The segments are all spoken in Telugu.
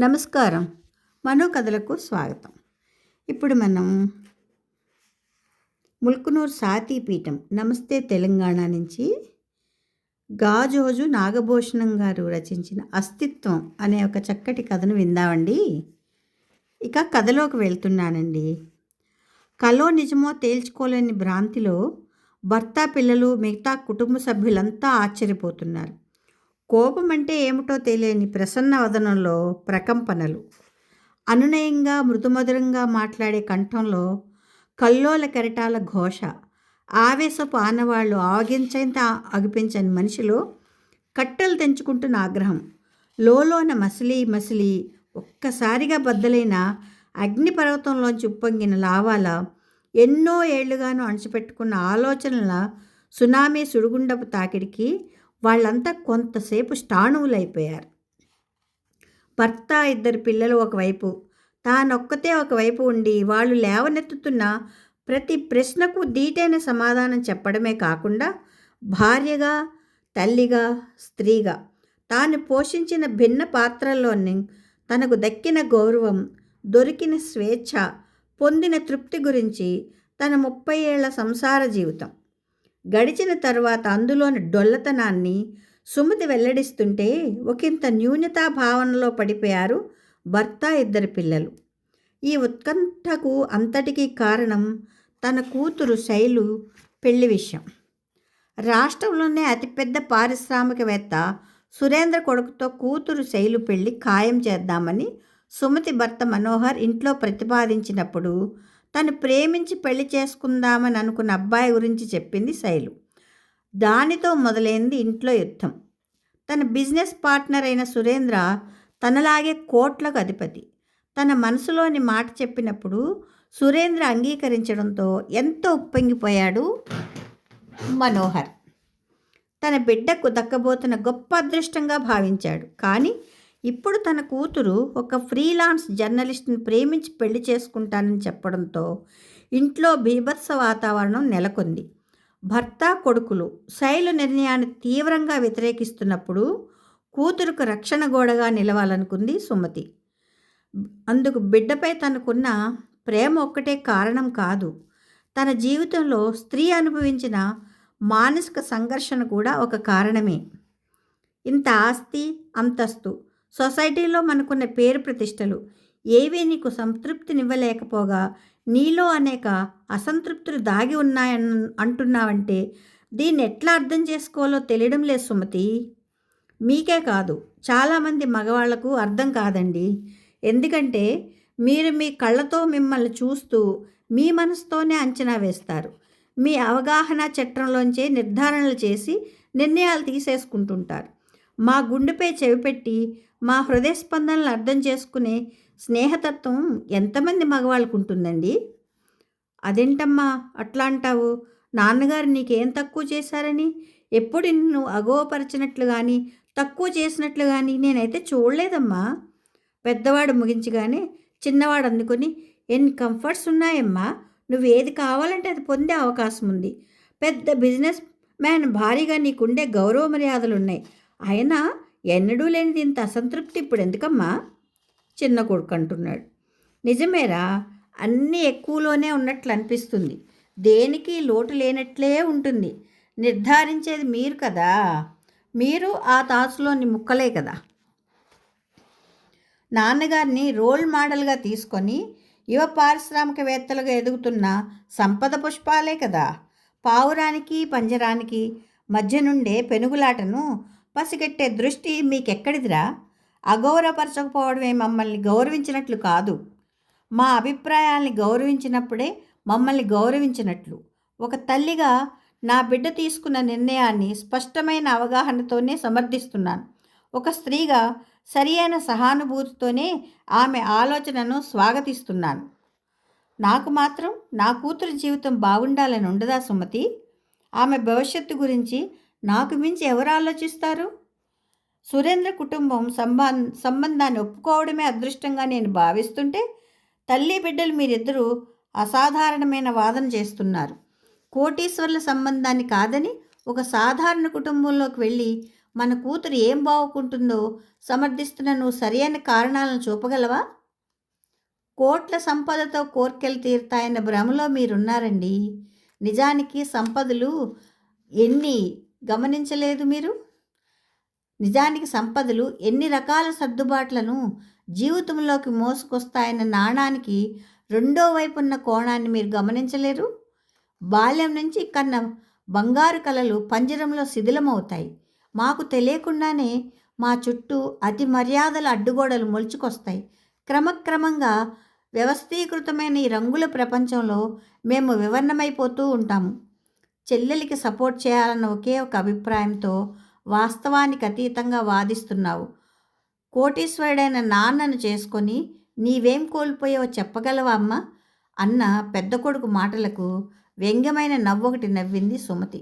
నమస్కారం. మనో కథలకు స్వాగతం. ఇప్పుడు మనం ముల్కునూరు సాతీపీఠం నమస్తే తెలంగాణ నుంచి గాజోజు నాగభూషణం గారు రచించిన అస్తిత్వం అనే ఒక చక్కటి కథను విందామండి. ఇక కథలోకి వెళ్తున్నానండి. కలో నిజమో తేల్చుకోలేని భ్రాంతిలో భర్త పిల్లలు మిగతా కుటుంబ సభ్యులంతా ఆశ్చర్యపోతున్నారు. కోపం అంటే ఏమిటో తెలియని ప్రసన్న వదనంలో ప్రకంపనలు. అనునయంగా మృదుమధురంగా మాట్లాడే కంఠంలో కల్లోల కెరటాల ఘోష. ఆవేశపు ఆనవాళ్ళు ఆవగించేంత అగిపించని మనిషిలో కట్టెలు తెంచుకుంటున్న ఆగ్రహం. లోలోన మసిలి మసిలి ఒక్కసారిగా బద్దలైన అగ్నిపర్వతంలోంచి ఉప్పొంగిన లావాల ఎన్నో ఏళ్ళుగాను అణచిపెట్టుకున్న ఆలోచనల సునామీ సుడిగుండపు తాకిడికి వాళ్ళంతా కొంతసేపు స్టాణువులైపోయారు. భర్త ఇద్దరు పిల్లలు ఒకవైపు తానొక్కతే ఒకవైపు ఉండి వాళ్ళు లేవనెత్తుతున్న ప్రతి ప్రశ్నకు దీటైన సమాధానం చెప్పడమే కాకుండా భార్యగా తల్లిగా స్త్రీగా తాను పోషించిన భిన్న పాత్రల్లోని తనకు దక్కిన గౌరవం దొరికిన స్వేచ్ఛ పొందిన తృప్తి గురించి తన ముప్పై ఏళ్ళ సంసార జీవితం. గడిచిన తర్వాత అందులోని డొల్లతనాన్ని సుమతి వెల్లడిస్తుంటే ఒకంత న్యూనతా భావనలో పడిపోయారు భర్త ఇద్దరు పిల్లలు. ఈ ఉత్కంఠకు అంతటికీ కారణం తన కూతురు శైలు పెళ్ళి విషయం. రాష్ట్రంలోనే అతిపెద్ద పారిశ్రామికవేత్త సురేంద్ర కొడుకుతో కూతురు శైలు పెళ్ళి ఖాయం చేద్దామని సుమతి భర్త మనోహర్ ఇంట్లో ప్రతిపాదించినప్పుడు తను ప్రేమించి పెళ్ళి చేసుకుందామని అనుకున్న అబ్బాయి గురించి చెప్పింది శైలు. దానితో మొదలైంది ఇంట్లో యుద్ధం. తన బిజినెస్ పార్ట్నర్ అయిన సురేంద్ర తనలాగే కోట్లకు అధిపతి. తన మనసులోని మాట చెప్పినప్పుడు సురేంద్ర అంగీకరించడంతో ఎంతో ఉప్పొంగిపోయాడు మనోహర్. తన బిడ్డకు దక్కబోతున్న గొప్ప అదృష్టంగా భావించాడు. కానీ ఇప్పుడు తన కూతురు ఒక ఫ్రీలాన్స్ జర్నలిస్ట్ని ప్రేమించి పెళ్ళి చేసుకుంటానని చెప్పడంతో ఇంట్లో బీభత్స వాతావరణం నెలకొంది. భర్త కొడుకులు శైలు నిర్ణయాన్ని తీవ్రంగా వ్యతిరేకిస్తున్నప్పుడు కూతురుకు రక్షణ గోడగా నిలవాలనుకుంది సుమతి. అందుకు బిడ్డపై తనకున్న ప్రేమ ఒక్కటే కారణం కాదు. తన జీవితంలో స్త్రీ అనుభవించిన మానసిక సంఘర్షణ కూడా ఒక కారణమే. ఇంత ఆస్తి అంతస్తు సొసైటీలో మనకున్న పేరు ప్రతిష్టలు. ఏవీ నీకు సంతృప్తినివ్వలేకపోగా నీలో అనేక అసంతృప్తులు దాగి ఉన్నాయని అంటున్నావంటే దీన్ని ఎట్లా అర్థం చేసుకోవాలో తెలియడం లేదు సుమతి. మీకే కాదు చాలామంది మగవాళ్ళకు అర్థం కాదండి. ఎందుకంటే మీరు మీ కళ్ళతో మిమ్మల్ని చూస్తూ మీ మనసుతోనే అంచనా వేస్తారు. మీ అవగాహన చట్రంలోంచే నిర్ధారణలు చేసి నిర్ణయాలు తీసేసుకుంటుంటారు. మా గుండెపై చెవిపెట్టి మా హృదయ స్పందనలు అర్థం చేసుకునే స్నేహతత్వం ఎంతమంది మగవాళ్ళకు ఉంటుందండి అదేంటమ్మా అట్లా అంటావు? నాన్నగారు నీకేం తక్కువ చేశారని? ఎప్పుడు నిన్ను అగోపరచినట్లు కానీ తక్కువ చేసినట్లు కానీ నేనైతే చూడలేదమ్మా. పెద్దవాడు ముగించగానే చిన్నవాడు అందుకొని ఎన్ని కంఫర్ట్స్ ఉన్నాయమ్మా? నువ్వు ఏది కావాలంటే అది పొందే అవకాశం ఉంది పెద్ద బిజినెస్ మ్యాన్ భారీగా నీకుండే గౌరవ మర్యాదలు ఉన్నాయి అయినా ఎన్నడూ లేనిది ఇంత అసంతృప్తి ఇప్పుడు ఎందుకమ్మా? చిన్న కొడుకు అంటున్నాడు. నిజమేరా అన్నీ ఎక్కువలోనే ఉన్నట్లు అనిపిస్తుంది. దేనికి లోటు లేనట్లే ఉంటుంది. నిర్ధారించేది మీరు కదా. మీరు ఆ తాసులోని ముక్కలే కదా. నాన్నగారిని రోల్ మోడల్గా తీసుకొని యువ పారిశ్రామికవేత్తలుగా ఎదుగుతున్న సంపద పుష్పాలే కదా. పావురానికి పంజరానికి మధ్య నుండే పెనుగులాటను పసిగట్టే దృష్టి మీకెక్కడిదిరా? అగౌరవపరచకపోవడమే మమ్మల్ని గౌరవించినట్లు కాదు. మా అభిప్రాయాల్ని గౌరవించినప్పుడే మమ్మల్ని గౌరవించినట్లు. ఒక తల్లిగా నా బిడ్డ తీసుకున్న నిర్ణయాన్ని స్పష్టమైన అవగాహనతోనే సమర్థిస్తున్నాను. ఒక స్త్రీగా సరియైన సహానుభూతితోనే ఆమె ఆలోచనను స్వాగతిస్తున్నాను. నాకు మాత్రం నా కూతురు జీవితం బాగుండాలని ఉండదా సుమతి? ఆమె భవిష్యత్తు గురించి నాకు మించి ఎవరు ఆలోచిస్తారు? సురేంద్ర కుటుంబం సంబా సంబంధాన్ని ఒప్పుకోవడమే అదృష్టంగా నేను భావిస్తుంటే తల్లి బిడ్డలు మీరిద్దరూ అసాధారణమైన వాదన చేస్తున్నారు. కోటీశ్వర్ల సంబంధాన్ని కాదని ఒక సాధారణ కుటుంబంలోకి వెళ్ళి మన కూతురు ఏం బాగుకుంటుందో సమర్థిస్తున్న నువ్వు సరైన కారణాలను చూపగలవా? కోట్ల సంపదతో కోర్కెలు తీరుతాయన్న భ్రమలో మీరున్నారండి. నిజానికి సంపదలు ఎన్ని గమనించలేదు మీరు? నిజానికి సంపదలు ఎన్ని రకాల సర్దుబాట్లను జీవితంలోకి మోసుకొస్తాయన్న నాణానికి రెండో వైపు ఉన్న కోణాన్ని మీరు గమనించలేరు? బాల్యం నుంచి కన్న బంగారు కళలు పంజరంలో శిథిలమవుతాయి. మాకు తెలియకుండానే మా చుట్టూ అతి మర్యాదల అడ్డుగోడలు మొలుచుకొస్తాయి. క్రమక్రమంగా వ్యవస్థీకృతమైన ఈ రంగుల ప్రపంచంలో మేము వివరణమైపోతూ ఉంటాము. చెల్లెలికి సపోర్ట్ చేయాలన్న ఒకే ఒక అభిప్రాయంతో వాస్తవానికి అతీతంగా వాదిస్తున్నావు. కోటీశ్వరుడైన నాన్నను చేసుకొని నీవేం కోల్పోయావో చెప్పగలవా అమ్మ? అన్న పెద్ద కొడుకు మాటలకు వ్యంగ్యమైన నవ్వొకటి నవ్వింది సుమతి.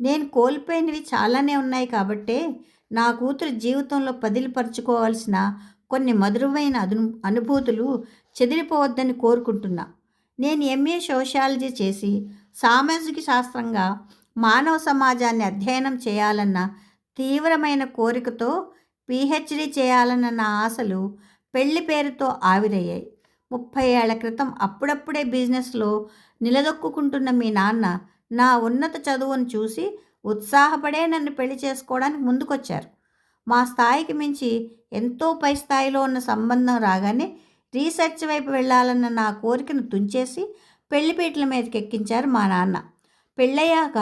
నేను కోల్పోయినవి చాలానే ఉన్నాయి కాబట్టే నా కూతురు జీవితంలో పదిలిపరుచుకోవాల్సిన కొన్ని మధురమైన అను అనుభూతులు చెదిరిపోవద్దని కోరుకుంటున్నా. నేను ఎంఏ సోషాలజీ చేసి సామాజిక శాస్త్రంగా మానవ సమాజాన్ని అధ్యయనం చేయాలన్న తీవ్రమైన కోరికతో పిహెచ్డి చేయాలన్న నా ఆశలు పెళ్ళి పేరుతో ఆవిరయ్యాయి. ముప్పై ఏళ్ళ క్రితం అప్పుడప్పుడే బిజినెస్లో నిలదొక్కుంటున్న మీ నాన్న నా ఉన్నత చదువును చూసి ఉత్సాహపడే నన్ను పెళ్ళి చేసుకోవడానికి ముందుకొచ్చారు. మా స్థాయికి మించి ఎంతో పై స్థాయిలో ఉన్న సంబంధం రాగానే రీసెర్చ్ వైపు వెళ్ళాలన్న నా కోరికను తుంచేసి పెళ్ళిపీటల మీదకి ఎక్కించారు మా నాన్న. పెళ్ళయ్యాక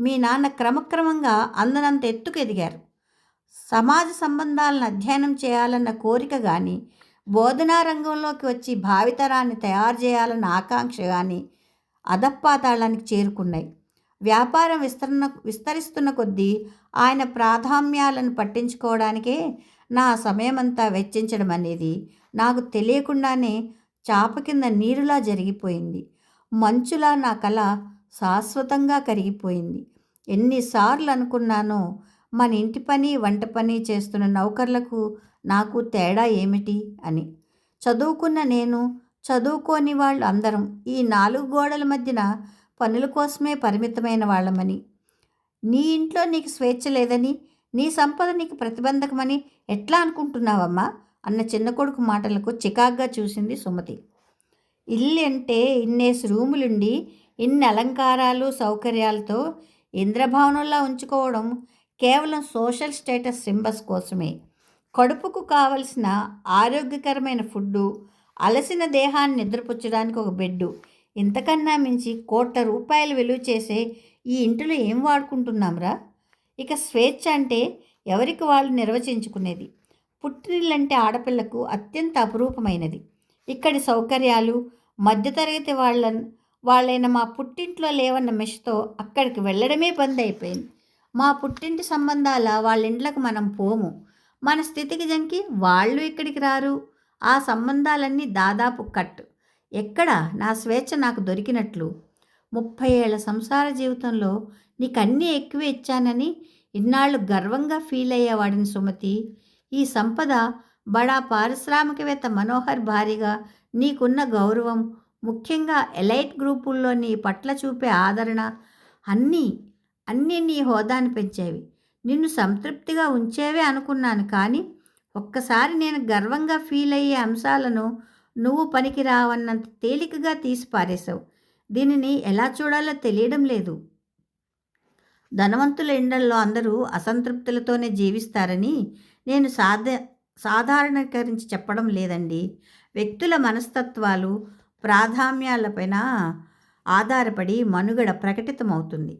మీ నాన్న క్రమక్రమంగా అందనంత ఎత్తుకు ఎదిగారు. సమాజ సంబంధాలను అధ్యయనం చేయాలన్న కోరిక కానీ బోధనా రంగంలోకి వచ్చి భావితరాన్ని తయారు చేయాలన్న ఆకాంక్ష కానీ అధపాతాళానికి చేరుకున్నాయి. వ్యాపారం విస్తరణ విస్తరిస్తున్న కొద్దీ ఆయన ప్రాధాన్యాలను పట్టించుకోవడానికే నా సమయమంతా వెచ్చించడం అనేది నాకు తెలియకుండానే చాప కింద నీరులా జరిగిపోయింది. మంచులా నా కళ శాశ్వతంగా కరిగిపోయింది. ఎన్నిసార్లు అనుకున్నానో మన ఇంటి పని వంట పని చేస్తున్న నౌకర్లకు నాకు తేడా ఏమిటి అని. చదువుకున్న నేను చదువుకోని వాళ్ళు అందరం ఈ నాలుగు గోడల మధ్యన పనుల కోసమే పరిమితమైన వాళ్ళమని. నీ ఇంట్లో నీకు స్వేచ్ఛ లేదని నీ సంపద నీకు ప్రతిబంధకమని ఎట్లా అనుకుంటున్నావమ్మా? అన్న చిన్న కొడుకు మాటలకు చికాగ్గా చూసింది సుమతి. ఇల్లు అంటే ఇన్నేసి రూములుండి ఇన్ని అలంకారాలు సౌకర్యాలతో ఇంద్రభవనంలా ఉంచుకోవడం కేవలం సోషల్ స్టేటస్ సింబస్ కోసమే. కడుపుకు కావలసిన ఆరోగ్యకరమైన ఫుడ్డు అలసిన దేహాన్ని నిద్రపుచ్చడానికి ఒక బెడ్డు. ఇంతకన్నా మించి కోట్ల రూపాయలు విలువ చేసే ఈ ఇంటిలో ఏం వాడుకుంటున్నాంరా? ఇక స్వేచ్ఛ అంటే ఎవరికి వాళ్ళు నిర్వచించుకునేది? పుట్టినిల్లంటే ఆడపిల్లకు అత్యంత అపురూపమైనది. ఇక్కడి సౌకర్యాలు మధ్యతరగతి వాళ్ళ వాళ్ళైన మా పుట్టింట్లో లేవన్న మెషతో అక్కడికి వెళ్ళడమే బంద్ అయిపోయింది. మా పుట్టింటి సంబంధాల వాళ్ళ ఇండ్లకు మనం పోము. మన స్థితికి జంకి వాళ్ళు ఇక్కడికి రారు. ఆ సంబంధాలన్నీ దాదాపు కట్ ఎక్కడ నా స్వేచ్ఛ నాకు దొరికినట్లు. ముప్పై ఏళ్ళ సంసార జీవితంలో నీకు అన్నీ ఎక్కువ ఇచ్చానని ఇన్నాళ్ళు గర్వంగా ఫీల్ అయ్యేవాడిని సుమతి. ఈ సంపద బడా పారిశ్రామికవేత్త మనోహర్ భారీగా నీకున్న గౌరవం ముఖ్యంగా ఎలైట్ గ్రూపుల్లో నీ పట్ల చూపే ఆదరణ అన్నీ అన్నీ నీ హోదాను పెంచేవి. నిన్ను సంతృప్తిగా ఉంచేవే అనుకున్నాను కానీ ఒక్కసారి నేను గర్వంగా ఫీల్ అయ్యే అంశాలను నువ్వు పనికిరావన్నంత తేలికగా తీసి పారేశావు. దీనిని ఎలా చూడాలో తెలియడం లేదు. ధనవంతుల ఇండల్లో అందరూ అసంతృప్తులతోనే జీవిస్తారని నేను సాధ సాధారణీకరించి చెప్పడం లేదండి. వ్యక్తుల మనస్తత్వాలు ప్రాధాన్యాలపైన ఆధారపడి మనుగడ ప్రకటితమవుతుంది.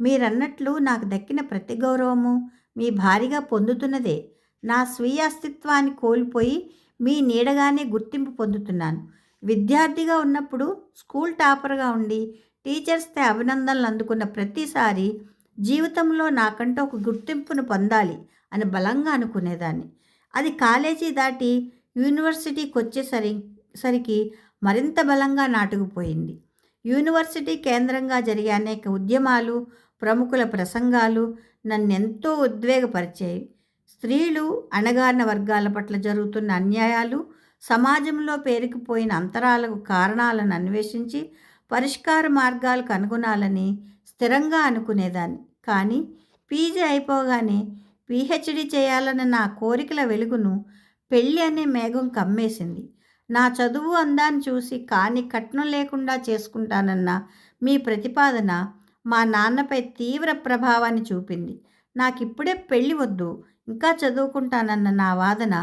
మీరన్నట్లు నాకు దక్కిన ప్రతి గౌరవము మీ భారీగా పొందుతున్నదే. నా స్వీయ అస్తిత్వాన్ని కోల్పోయి మీ నీడగానే గుర్తింపు పొందుతున్నాను. విద్యార్థిగా ఉన్నప్పుడు స్కూల్ టాపర్గా ఉండి టీచర్స్తో అభినందనలు అందుకున్న ప్రతిసారి జీవితంలో నాకంటూ ఒక గుర్తింపును పొందాలి అని బలంగా అనుకునేదాన్ని. అది కాలేజీ దాటి యూనివర్సిటీకి వచ్చేసరి సరికి మరింత బలంగా నాటుకుపోయింది. యూనివర్సిటీ కేంద్రంగా జరిగే అనేక ఉద్యమాలు ప్రముఖుల ప్రసంగాలు నన్నెంతో ఉద్వేగపరిచాయి. స్త్రీలు అణగారిన వర్గాల పట్ల జరుగుతున్న అన్యాయాలు సమాజంలో పేరుకుపోయిన అంతరాలకు కారణాలను అన్వేషించి పరిష్కార మార్గాలు కనుగొనాలని స్థిరంగా అనుకునేదాన్ని. కానీ పీజీ అయిపోగానే పిహెచ్డి చేయాలన్న నా కోరికల వెలుగును పెళ్ళి అనే మేఘం కమ్మేసింది. నా చదువు అందాన్ని చూసి కానీ కట్నం లేకుండా చేసుకుంటానన్న మీ ప్రతిపాదన మా నాన్నపై తీవ్ర ప్రభావాన్ని చూపింది. నాకు ఇప్పుడే పెళ్ళి వద్దు ఇంకా చదువుకుంటానన్న నా వాదన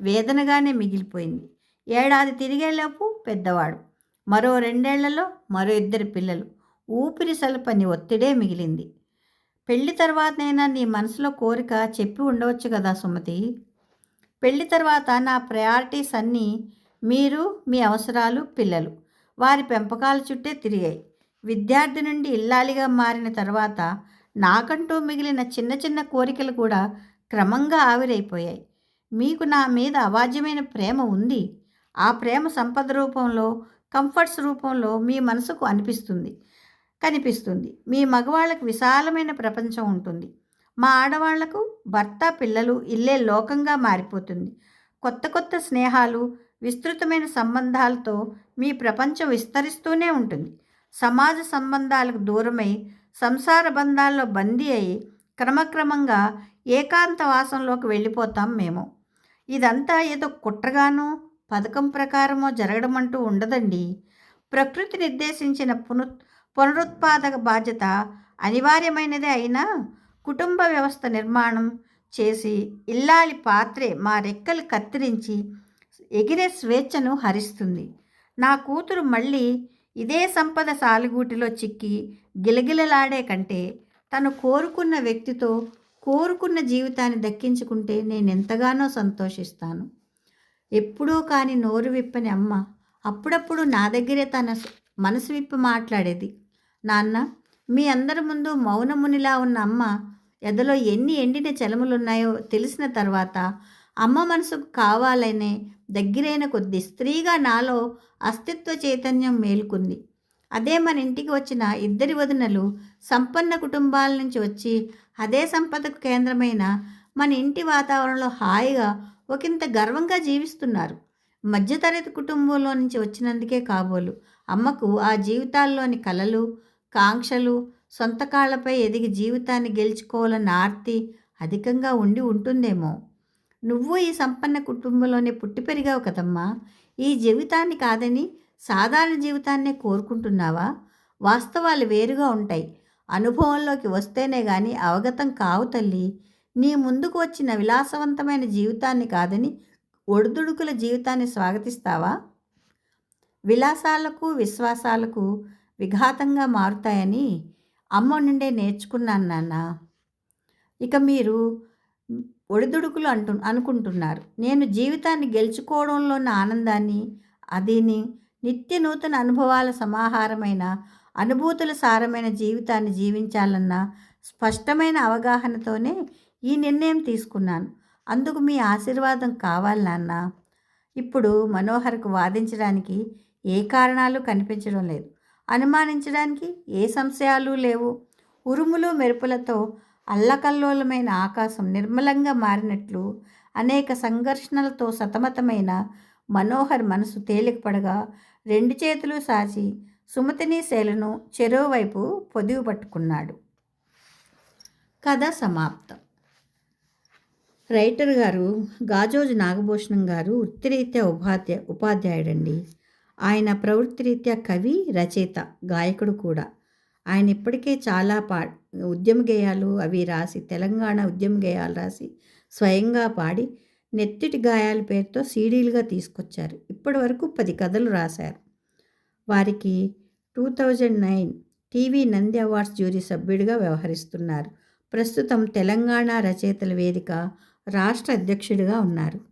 వేదనగానే మిగిలిపోయింది. ఏడాది తిరిగేలోపు పెద్దవాడు మరో రెండేళ్ళలో మరో ఇద్దరు పిల్లలు. ఊపిరి సలపని ఒత్తిడే మిగిలింది. పెళ్ళి తర్వాతనైనా నీ మనసులో కోరిక చెప్పి ఉండవచ్చు కదా సుమతి. పెళ్ళి తర్వాత నా ప్రయారిటీస్ అన్నీ మీరు మీ అవసరాలు పిల్లలు. వారి పెంపకాల చుట్టే తిరిగాయి. విద్యార్థి నుండి ఇల్లాలిగా మారిన తర్వాత నాకంటూ మిగిలిన చిన్న చిన్న కోరికలు కూడా క్రమంగా ఆవిరైపోయాయి. మీకు నా మీద అవాజ్యమైన ప్రేమ ఉంది. ఆ ప్రేమ సంపద రూపంలో కంఫర్ట్స్ రూపంలో మీ మనసుకు అనిపిస్తుంది. కనిపిస్తుంది. మీ మగవాళ్ళకు విశాలమైన ప్రపంచం ఉంటుంది. మా ఆడవాళ్ళకు భర్త పిల్లలు ఇల్లే లోకంగా మారిపోతుంది. కొత్త కొత్త స్నేహాలు విస్తృతమైన సంబంధాలతో మీ ప్రపంచం విస్తరిస్తూనే ఉంటుంది. సమాజ సంబంధాలకు దూరమై సంసార బంధాల్లో బందీ అయి క్రమక్రమంగా ఏకాంతవాసంలోకి వెళ్ళిపోతాం మేము. ఇదంతా ఏదో కుట్రగానో పథకం ప్రకారమో జరగడం అంటూ ఉండదండి. ప్రకృతి నిర్దేశించిన పును పునరుత్పాదక బాధ్యత అనివార్యమైనదే అయినా కుటుంబ వ్యవస్థ నిర్మాణం చేసి ఇల్లాలి పాత్రే మా రెక్కలు కత్తిరించి ఎగిరే స్వేచ్ఛను హరిస్తుంది. నా కూతురు మళ్ళీ ఇదే సంపద సాలిగూటిలో చిక్కి గిలగిలలాడే కంటే తను కోరుకున్న వ్యక్తితో కోరుకున్న జీవితాన్ని దక్కించుకుంటే నేను ఎంతగానో సంతోషిస్తాను. ఎప్పుడూ కాని నోరు విప్పని అమ్మ అప్పుడప్పుడు నా దగ్గరే తన మనసు విప్పి మాట్లాడేది. నాన్న మీ అందరి ముందు మౌనమునిలా ఉన్న అమ్మ ఎదలో ఎన్ని ఎండిన చలములున్నాయో తెలిసిన తర్వాత అమ్మ మనసుకు కావాలనే దగ్గరైన కొద్ది స్త్రీగా నాలో అస్తిత్వ చైతన్యం మేలుకుంది. అదే మన ఇంటికి వచ్చిన ఇద్దరి వదినలు సంపన్న కుటుంబాల నుంచి వచ్చి అదే సంపదకు కేంద్రమైన మన ఇంటి వాతావరణంలో హాయిగా ఒకంత గర్వంగా జీవిస్తున్నారు. మధ్యతరగతి కుటుంబంలో నుంచి వచ్చినందుకే కాబోలు. అమ్మకు ఆ జీవితాల్లోని కలలు కాంక్షలు సొంత కాళ్ళపై ఎదిగి జీవితాన్ని గెలుచుకోవాలన్న ఆర్తి అధికంగా ఉండి ఉంటుందేమో. నువ్వు ఈ సంపన్న కుటుంబంలోనే పుట్టి పెరిగావు కదమ్మా. ఈ జీవితాన్ని కాదని సాధారణ జీవితాన్నే కోరుకుంటున్నావా? వాస్తవాలు వేరుగా ఉంటాయి. అనుభవంలోకి వస్తేనే కానీ అవగతం కావు తల్లి. నీ ముందుకు వచ్చిన విలాసవంతమైన జీవితాన్ని కాదని ఒడిదుడుకుల జీవితాన్ని స్వాగతిస్తావా? విలాసాలకు విశ్వాసాలకు విఘాతంగా మారుతాయని అమ్మ నుండే నేర్చుకున్నాను నాన్న. ఇక మీరు ఒడిదుడుకులు అంటు అనుకుంటున్నారు. నేను జీవితాన్ని గెలుచుకోవడంలో ఉన్న ఆనందాన్ని అదిని నిత్య నూతన అనుభవాల సమాహారమైన అనుభూతుల సారమైన జీవితాన్ని జీవించాలన్న స్పష్టమైన అవగాహనతోనే ఈ నిర్ణయం తీసుకున్నాను. అందుకు మీ ఆశీర్వాదం కావాలి నాన్న. ఇప్పుడు మనోహర్కు వాదించడానికి ఏ కారణాలు కనిపించడం లేదు. అనుమానించడానికి ఏ సంశయాలు లేవు. ఉరుములు మెరుపులతో అల్లకల్లోలమైన ఆకాశం నిర్మలంగా మారినట్లు అనేక సంఘర్షణలతో సతమతమైన మనోహర్ మనసు తేలికపడగా రెండు చేతులు సాచి సుమతిని శైలను చెరోవైపు పొదివి పట్టుకున్నాడు. కథ సమాప్తం. రైటర్ గారు గాజోజు నాగభూషణం గారు వృత్తిరీత్యా ఉపాధ్యాయ ఉపాధ్యాయుడండి. ఆయన ప్రవృత్తిరీత్యా కవి రచయిత గాయకుడు కూడా. ఆయన ఇప్పటికే చాలా పా ఉద్యమ గేయాలు అవి రాసి తెలంగాణ ఉద్యమ గేయాలు రాసి స్వయంగా పాడి నెత్తిటి గాయాల పేరుతో సీడీలుగా తీసుకొచ్చారు. ఇప్పటి వరకు పది కథలు రాశారు. వారికి two thousand nine TV Nandi awards jury సభ్యుడిగా వ్యవహరిస్తున్నారు. ప్రస్తుతం తెలంగాణ రచయితల వేదిక రాష్ట్ర అధ్యక్షుడిగా ఉన్నారు.